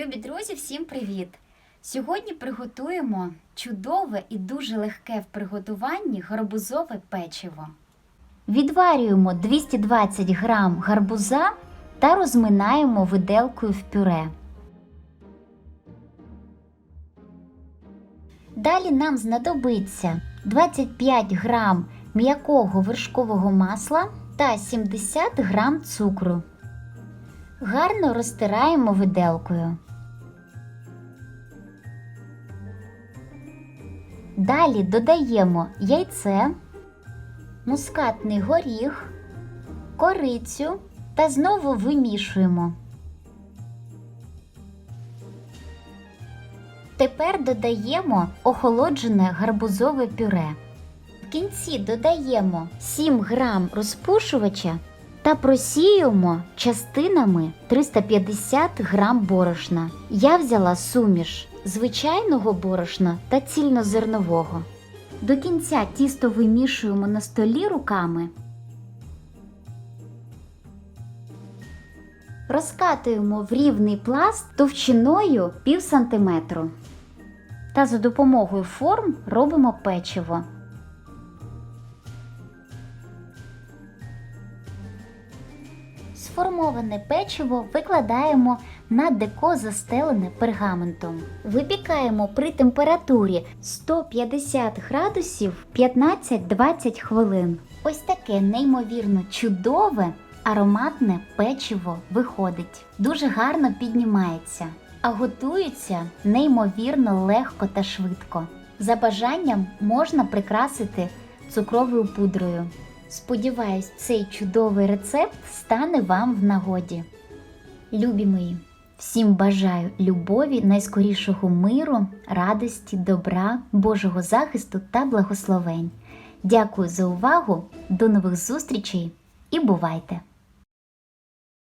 Любі друзі, всім привіт! Сьогодні приготуємо чудове і дуже легке в приготуванні гарбузове печиво. Відварюємо 220 грам гарбуза та розминаємо виделкою в пюре. Далі нам знадобиться 25 грам м'якого вершкового масла та 70 грам цукру. Гарно розтираємо виделкою. Далі додаємо яйце, мускатний горіх, корицю та знову вимішуємо. Тепер додаємо охолоджене гарбузове пюре. В кінці додаємо 7 грам розпушувача та просіюємо частинами 350 грам борошна. Я взяла суміш звичайного борошна та цільнозернового. До кінця тісто вимішуємо на столі руками. Розкатуємо в рівний пласт товщиною пів сантиметру. Та за допомогою форм робимо печиво. Сформоване печиво викладаємо на деко застелене пергаментом. Випікаємо при температурі 150 градусів 15-20 хвилин. Ось таке неймовірно чудове ароматне печиво виходить. Дуже гарно піднімається, а готується неймовірно легко та швидко. За бажанням можна прикрасити цукровою пудрою. Сподіваюсь, цей чудовий рецепт стане вам в нагоді. Любі мої, всім бажаю любові, найскорішого миру, радості, добра, Божого захисту та благословень. Дякую за увагу, до нових зустрічей і бувайте!